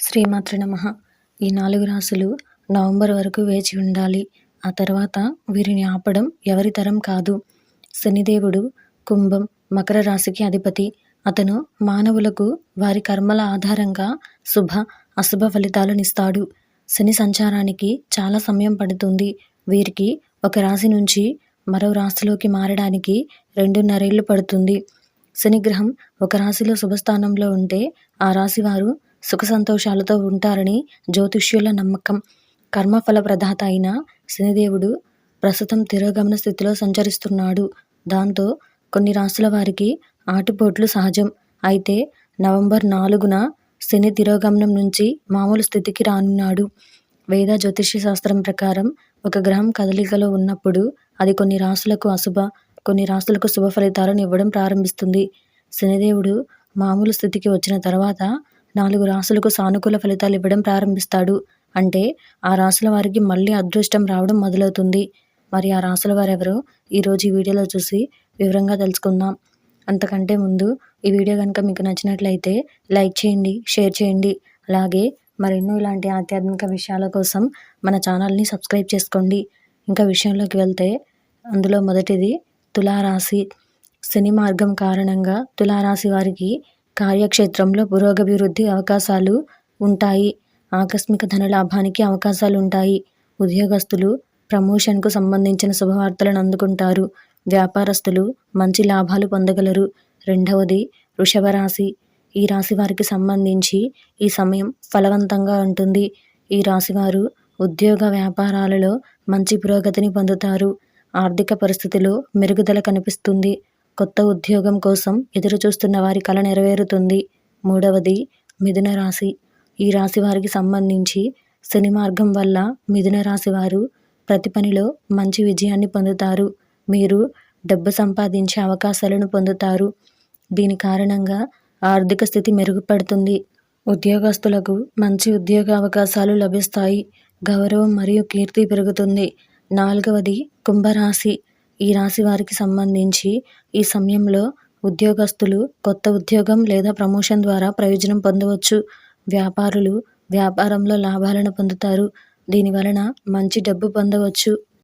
శ్రీమాతృ నమ. ఈ నాలుగు రాసులు నవంబర్ వరకు వేచి ఉండాలి. ఆ తర్వాత వీరిని ఆపడం ఎవరి తరం కాదు. శనిదేవుడు కుంభం మకర రాశికి అధిపతి. అతను మానవులకు వారి కర్మల ఆధారంగా శుభ అశుభ ఫలితాలనిస్తాడు శని సంచారానికి చాలా సమయం పడుతుంది. వీరికి ఒక రాశి నుంచి మరో రాశిలోకి మారడానికి రెండున్నరేళ్ళు పడుతుంది. శనిగ్రహం ఒక రాశిలో శుభస్థానంలో ఉంటే ఆ రాశి వారు సుఖ సంతోషాలతో ఉంటారని జ్యోతిష్యుల నమ్మకం. కర్మఫల ప్రదాత అయిన శనిదేవుడు ప్రస్తుతం తిరోగమన స్థితిలో సంచరిస్తున్నాడు. దాంతో కొన్ని రాశుల వారికి ఆటుపోట్లు సహజం. అయితే నవంబర్ నాలుగున శని తిరోగమనం నుంచి మామూలు స్థితికి రానున్నాడు. వేద జ్యోతిష్య శాస్త్రం ప్రకారం ఒక గ్రహం కదలికలో ఉన్నప్పుడు అది కొన్ని రాశులకు అశుభ కొన్ని రాశులకు శుభ ఫలితాలను ఇవ్వడం ప్రారంభిస్తుంది. శనిదేవుడు మామూలు స్థితికి వచ్చిన తర్వాత నాలుగు రాశులకు సానుకూల ఫలితాలు ఇవ్వడం ప్రారంభిస్తాడు. అంటే ఆ రాశుల వారికి మళ్ళీ అదృష్టం రావడం మొదలవుతుంది. మరి ఆ రాసుల వారెవరో ఈరోజు ఈ వీడియోలో చూసి వివరంగా తెలుసుకుందాం. అంతకంటే ముందు ఈ వీడియో కనుక మీకు నచ్చినట్లయితే లైక్ చేయండి షేర్ చేయండి. అలాగే మరెన్నో ఇలాంటి ఆధ్యాత్మిక విషయాల కోసం మన ఛానల్ని సబ్స్క్రైబ్ చేసుకోండి. ఇంకా విషయంలోకి వెళ్తే అందులో మొదటిది తులారాశి. శని మార్గం కారణంగా తులారాశి వారికి కార్యక్షేత్రంలో పురోగభివృద్ధి అవకాశాలు ఉంటాయి. ఆకస్మిక ధన లాభానికి అవకాశాలు ఉంటాయి ఉద్యోగస్తులు ప్రమోషన్కు సంబంధించిన శుభవార్తలను అందుకుంటారు. వ్యాపారస్తులు మంచి లాభాలు పొందగలరు. రెండవది వృషభ రాశి. ఈ రాశి వారికి సంబంధించి ఈ సమయం ఫలవంతంగా ఉంటుంది. ఈ రాశివారు ఉద్యోగ వ్యాపారాలలో మంచి పురోగతిని పొందుతారు. ఆర్థిక పరిస్థితిలో మెరుగుదల కనిపిస్తుంది. కొత్త ఉద్యోగం కోసం ఎదురుచూస్తున్న వారి కళ నెరవేరుతుంది. మూడవది మిథున రాశి. ఈ రాశి వారికి సంబంధించి శని మార్గం వల్ల మిథున రాశి వారు ప్రతి పనిలో మంచి విజయాన్ని పొందుతారు. మీరు డబ్బు సంపాదించే అవకాశాలను పొందుతారు. దీని కారణంగా ఆర్థిక స్థితి మెరుగుపడుతుంది. ఉద్యోగస్తులకు మంచి ఉద్యోగ అవకాశాలు లభిస్తాయి. గౌరవం మరియు కీర్తి పెరుగుతుంది. నాలుగవది కుంభరాశి. ఈ రాశి వారికి సంబంధించి ఈ సమయంలో ఉద్యోగస్తులు కొత్త ఉద్యోగం లేదా ప్రమోషన్ ద్వారా ప్రయోజనం పొందవచ్చు. వ్యాపారులు వ్యాపారంలో లాభాలను పొందుతారు. దీని వలన మంచి డబ్బు పొందవచ్చు.